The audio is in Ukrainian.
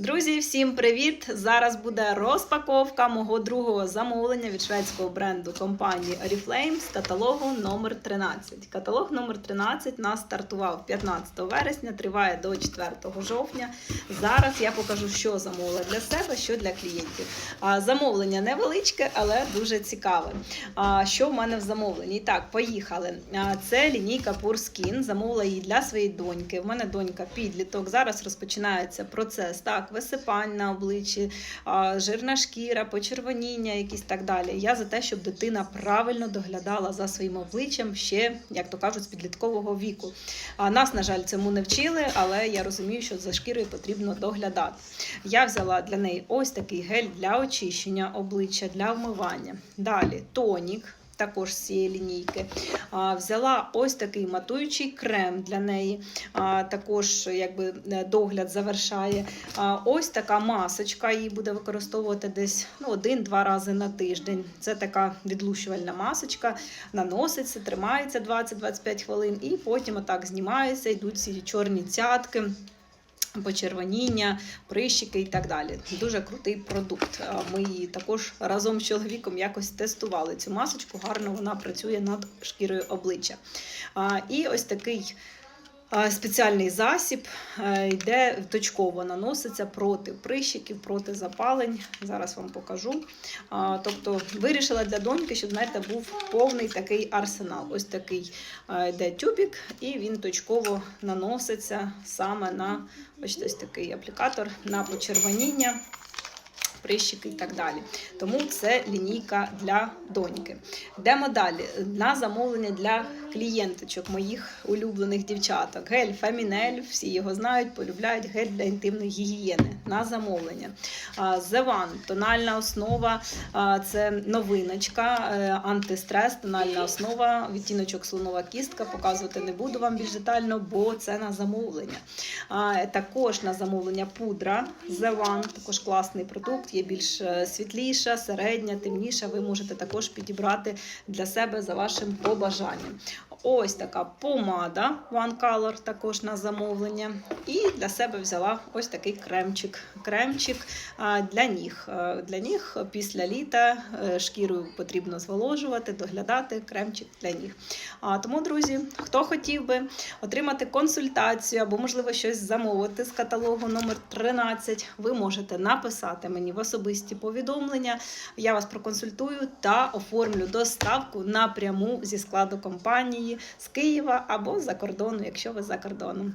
Друзі, всім привіт! Зараз буде розпаковка мого другого замовлення від шведського бренду компанії Oriflame з каталогу номер 13. Каталог номер 13 нас стартував 15 вересня, триває до 4 жовтня. Зараз я покажу, що замовила для себе, що для клієнтів. Замовлення невеличке, але дуже цікаве. Що в мене в замовленні? І так, поїхали. Це лінійка Pure Skin. Замовила її для своєї доньки. В мене донька підліток. Зараз розпочинається процес так, висипань на обличчі, жирна шкіра, почервоніння, якісь так далі. Я за те, щоб дитина правильно доглядала за своїм обличчям ще, як то кажуть, з підліткового віку. А нас, на жаль, цьому не вчили, але я розумію, що за шкірою потрібно доглядати. Я взяла для неї ось такий гель для очищення обличчя, для вмивання. Далі тонік. Також з цієї лінійки. Взяла ось такий матуючий крем для неї, також якби е, догляд завершає. Ось така масочка, її буде використовувати десь ну, один-два рази на тиждень. Це така відлущувальна масочка, наноситься, тримається 20-25 хвилин, і потім отак знімається, йдуть ці чорні цятки почервоніння, прищики і так далі. Дуже крутий продукт. Ми також разом з чоловіком якось тестували. Цю масочку гарно вона працює над шкірою обличчя. І ось такий. Спеціальний засіб е, йде точково наноситься проти прищиків, проти запалень. Зараз вам покажу. Тобто вирішила для доньки, щоб знаєте, був повний такий арсенал. Ось такий е, йде тюбік, і він точково наноситься саме на ось ось такий аплікатор на почервоніння. Прищики і так далі. Тому це лінійка для доньки. Йдемо далі. На замовлення для клієнточок, моїх улюблених дівчаток. Гель Фемінель, всі його знають, полюбляють гель для інтимної гігієни. На замовлення. One, тональна основа, це новиночка, е, антистрес, тональна основа, відтіночок слонова кістка. Показувати не буду вам більш детально, бо це на замовлення. Також на замовлення пудра One, також класний продукт, є більш е, світліша, середня, темніша. Ви можете також підібрати для себе за вашим побажанням. Ось така помада One Color також на замовлення. І для себе взяла ось такий кремчик. Кремчик для ніг. Для ніг після літа е, шкіру потрібно зволожувати, доглядати кремчик для ніг. Тому, друзі, хто хотів би отримати консультацію або, можливо, щось замовити з каталогу номер 13, ви можете написати мені в особисті повідомлення. Я вас проконсультую та оформлю доставку напряму зі складу компанії з Києва або з-за кордону, якщо ви за кордоном.